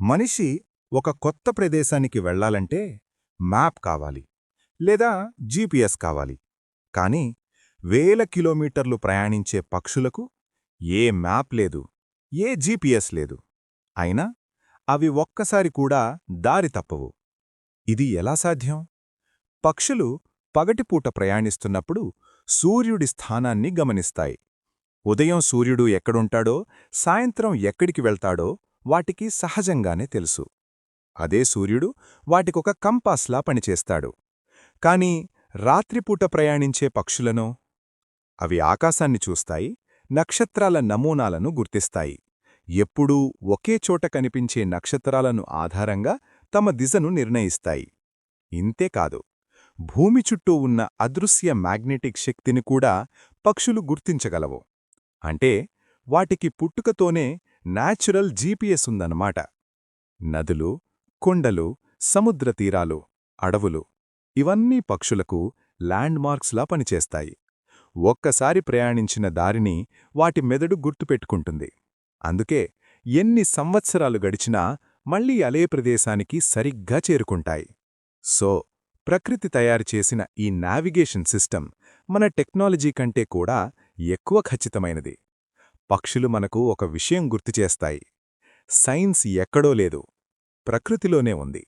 మనిషి ఒక కొత్త ప్రదేశానికి వెళ్ళాలంటే మ్యాప్ కావాలి లేదా జీపీఎస్ కావాలి. కాని వేల కిలోమీటర్లు ప్రయాణించే పక్షులకు ఏ మ్యాప్ లేదు ఏ జీపీఎస్ లేదు. అయినా అవి ఒక్కసారి కూడా దారి తప్పవు. ఇది ఎలా సాధ్యం? పక్షులు పగటిపూట ప్రయాణిస్తున్నప్పుడు సూర్యుడి స్థానాన్ని గమనిస్తాయి. ఉదయం సూర్యుడు ఎక్కడుంటాడో సాయంత్రం ఎక్కడికి వెళ్తాడో వాటికి సహజంగానే తెలుసు. అదే సూర్యుడు వాటికొక కంపాస్లా పనిచేస్తాడు. కాని రాత్రిపూట ప్రయాణించే పక్షులనో అవి ఆకాశాన్ని చూస్తాయి నక్షత్రాల నమూనాలను గుర్తిస్తాయి. ఎప్పుడూ ఒకే చోట కనిపించే నక్షత్రాలను ఆధారంగా తమ దిశను నిర్ణయిస్తాయి. ఇంతేకాదు భూమి చుట్టూ ఉన్న అదృశ్య మ్యాగ్నెటిక్ శక్తిని కూడా పక్షులు గుర్తించగలవు. అంటే వాటికి పుట్టుకతోనే నాచురల్ జీపీఎస్ ఉందన్నమాట. నదులు కొండలు సముద్ర తీరాలు అడవులు ఇవన్నీ పక్షులకు ల్యాండ్ మార్క్స్లా పనిచేస్తాయి. ఒక్కసారి ప్రయాణించిన దారిని వాటి మెదడు గుర్తుపెట్టుకుంటుంది. అందుకే ఎన్ని సంవత్సరాలు గడిచినా మళ్ళీ అలే ప్రదేశానికి సరిగ్గా చేరుకుంటాయి. సో ప్రకృతి తయారుచేసిన ఈ నావిగేషన్ సిస్టమ్ మన టెక్నాలజీ కంటే కూడా ఎక్కువ ఖచ్చితమైనది. పక్షులు మనకు ఒక విషయం గుర్తుచేస్తాయి సైన్స్ ఎక్కడో లేదు. ప్రకృతిలోనే ఉంది.